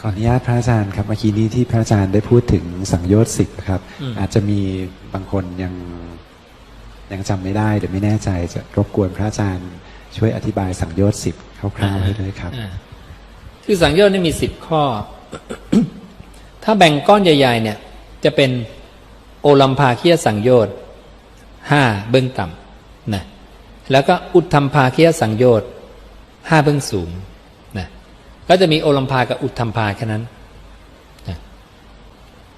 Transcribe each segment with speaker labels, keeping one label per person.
Speaker 1: ขออนุญาตพระอาจารย์ครับเมื่อกี้นี้ที่พระอาจารย์ได้พูดถึงสังโยชน์สิบครับ
Speaker 2: อืม
Speaker 1: อาจจะมีบางคนยังยังจำไม่ได้หรือไม่แน่ใจจะรบกวนพระอาจารย์ช่วยอธิบายสังโยชน์สิบคร่าวๆให้ด้วยครับ
Speaker 2: อ่าคือสังโยชน์นี่มีสิบข้อ ถ้าแบ่งก้อนใหญ่ ๆ เนี่ย จะเป็นโอลัมพาเคียสังโยชน์ห้าเบื้องต่ำนะแล้วก็อุทธัมพาเคียสังโยชน์ห้าเบื้องสูงนะ ก็จะมีโอลัมพากับอุทธัมพาแค่นั้นนะ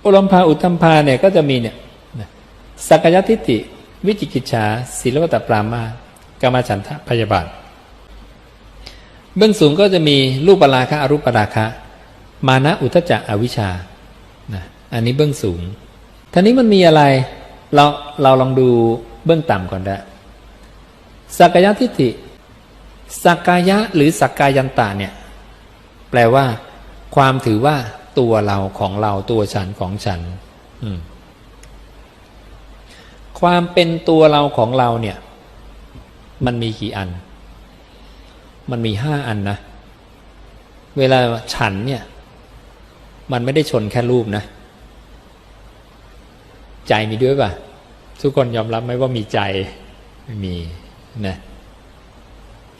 Speaker 2: โอลัมพาอุทธัมพาเนี่ยก็จะมีเนี่ยนะสักยทิฏฐิวิจิกิจฉาศีลวัตตปรามาสกามฉันทะพยาบาทเบื้องสูงก็จะมีรูปราคะอรูปราคะ มานะอุทจจะอวิชชานะอันนี้เบื้องสูงท่านี้มันมีอะไร เราเราลองดูเบื้องต่ำก่อนได้สักกายทิฏฐิสักกายะหรือสักกายันตะเนี่ย แปลว่า ความถือว่าตัวเราของเราตัวฉันของฉันความเป็นตัวเราของเราเนี่ย มันมีกี่อัน มันมีห้าอันนะ เวลาฉันเนี่ย มันไม่ได้ชนแค่รูปนะ ใจมีด้วยป่ะ ทุกคนยอมรับไหมว่ามีใจมีนะ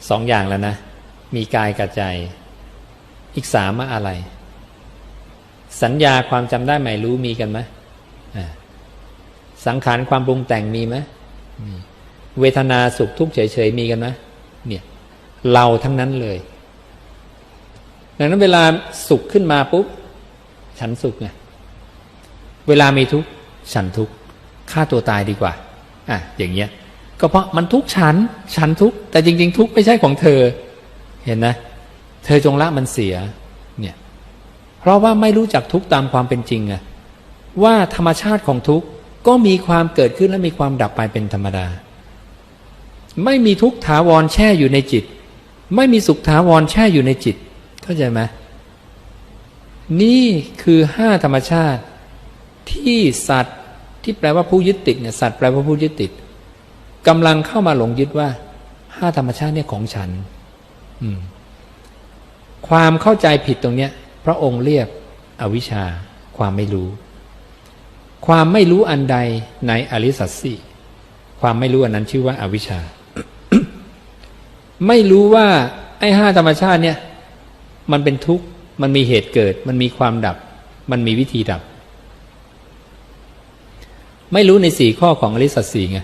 Speaker 2: สองอย่างแล้วนะ มีกายกับใจ อีกสามอะไร สัญญาความจำได้หมายรู้มีกันไหมสังขารความปรุงแต่งมีไหมเวทนาสุขทุกข์เฉยๆมีกันไหมเนี่ย เราทั้งนั้นเลย ดังนั้นเวลาสุขขึ้นมาปุ๊บ ฉันสุขไงเวลามีทุกข์ฉันทุกข์ฆ่าตัวตายดีกว่าอะอย่างเงี้ย ก็เพราะมันทุกข์ฉัน ฉันทุกข์แต่จริง ๆ ทุกข์ไม่ใช่ของเธอ เห็นนะเธอจงละมันเสียเนี่ยเพราะว่าไม่รู้จักทุกตามความเป็นจริงอะว่าธรรมชาติของทุกก็มีความเกิดขึ้นและมีความดับไปเป็นธรรมดา ไม่มีทุกถาวรแช่อยู่ในจิต ไม่มีสุขถาวรแช่อยู่ในจิต เข้าใจไหมนี่คือห้าธรรมชาติ ที่สัตว์ที่แปลว่าผู้ยึดติดเนี่ยสัตว์แปลว่าผู้ยึดติดกำลังเข้ามาหลงยึดว่าห้าธรรมชาติเนี่ยของฉัน อืม ความเข้าใจผิดตรงเนี้ย พระองค์เรียกอวิชชา ความไม่รู้ ความไม่รู้อันใดในอริสัตสีความไม่รู้อันนั้นชื่อว่าอาวิชชา ไม่รู้ว่าไอ้ห้าธรรมชาติเนี่ย มันเป็นทุกข์ มันมีเหตุเกิด มันมีความดับ มันมีวิธีดับ ไม่รู้ในสี่ข้อของอริสัตสีไง